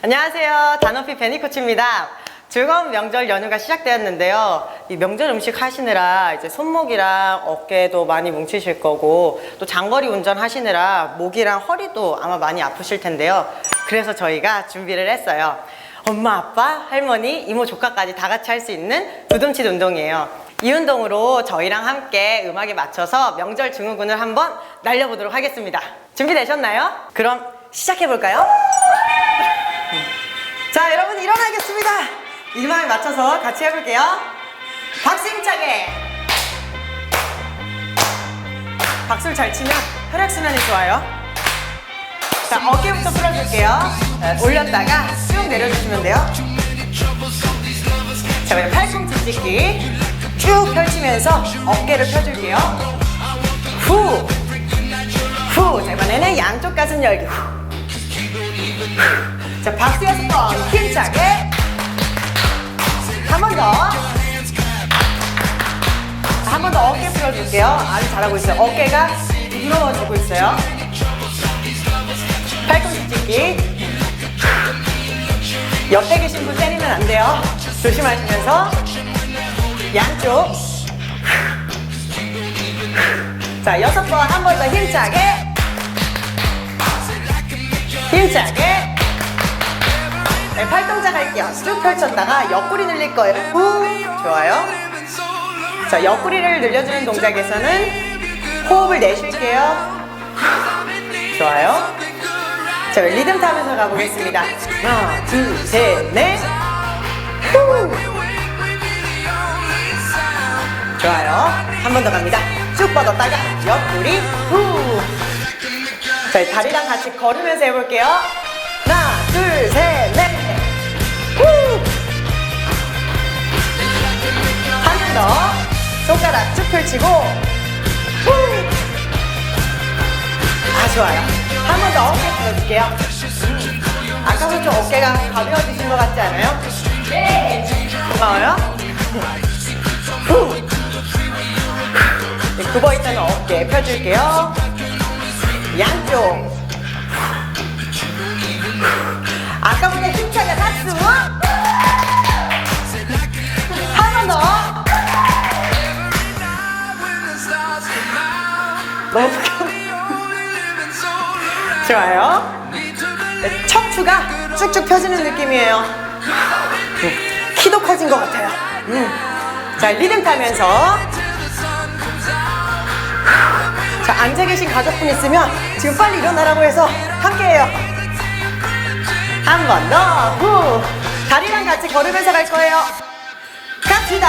안녕하세요. 단호피 베니코치입니다. 즐거운 명절 연휴가 시작되었는데요. 이 명절 음식 하시느라 이제 손목이랑 어깨도 많이 뭉치실 거고 또 장거리 운전 하시느라 목이랑 허리도 아마 많이 아프실 텐데요. 그래서 저희가 준비를 했어요. 엄마, 아빠, 할머니, 이모, 조카까지 다 같이 할 수 있는 두둠칫 운동이에요. 이 운동으로 저희랑 함께 음악에 맞춰서 명절 증후군을 한번 날려보도록 하겠습니다. 준비되셨나요? 그럼 시작해볼까요? 일어나겠습니다. 일망에 맞춰서 같이 해볼게요. 박수 힘차게. 박수를 잘 치면 혈액순환이 좋아요. 자, 어깨부터 풀어줄게요. 자, 올렸다가 쭉 내려주시면 돼요. 자, 그럼 팔꿈치 찢기. 쭉 펼치면서 어깨를 펴줄게요. 후. 후. 자, 이번에는 양쪽 가슴 열기. 후. 자, 박수 여섯 번 힘차게. 한 번 더. 한 번 더 어깨 풀어줄게요. 아주 잘하고 있어요. 어깨가 부드러워지고 있어요. 팔꿈치 찢기. 옆에 계신 분 때리면 안 돼요. 조심하시면서 양쪽. 자, 여섯 번 한 번 더 힘차게. 힘차게. 네, 팔동작 할게요. 쭉 펼쳤다가 옆구리 늘릴 거예요. 후, 좋아요. 자, 옆구리를 늘려주는 동작에서는 호흡을 내쉴게요. 좋아요. 자, 리듬 타면서 가보겠습니다. 하나, 둘, 셋, 넷. 후. 좋아요. 한 번 더 갑니다. 쭉 뻗었다가 옆구리 후. 자, 다리랑 같이 걸으면서 해볼게요. 하나, 둘, 셋, 넷. 좋아요. 한 번 더 어깨 풀어줄게요. 아까부터 좀 어깨가 가벼워지신 것 같지 않아요? 네. 고마워요. 후. 네, 굽어있던 어깨 펴줄게요. 양쪽. 아까보다 힘차게 박수. 한 번 더. 너무. 좋아요. 네, 척추가 쭉쭉 펴지는 느낌이에요. 음, 키도 커진 것 같아요. 음. 자, 리듬 타면서. 자, 앉아 계신 가족분 있으면 지금 빨리 일어나라고 해서 함께 해요. 한 번 더, 후. 다리랑 같이 걸으면서 갈 거예요. 갑시다.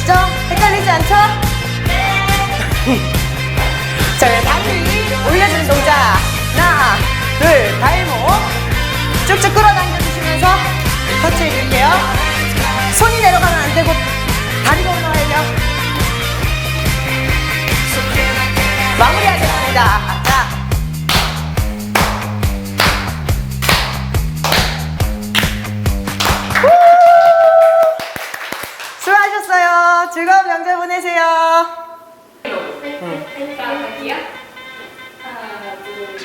계시죠? 헷갈리지 않죠? 자, 다리 올려주는 동작. 하나, 둘, 발목. 쭉쭉 끌어당겨 주시면서 터치해 줄게요. 손이 내려가면 안 되고 다리가 올라와야죠. 보내세요. 명절 보내세요. 응. 하나, 둘.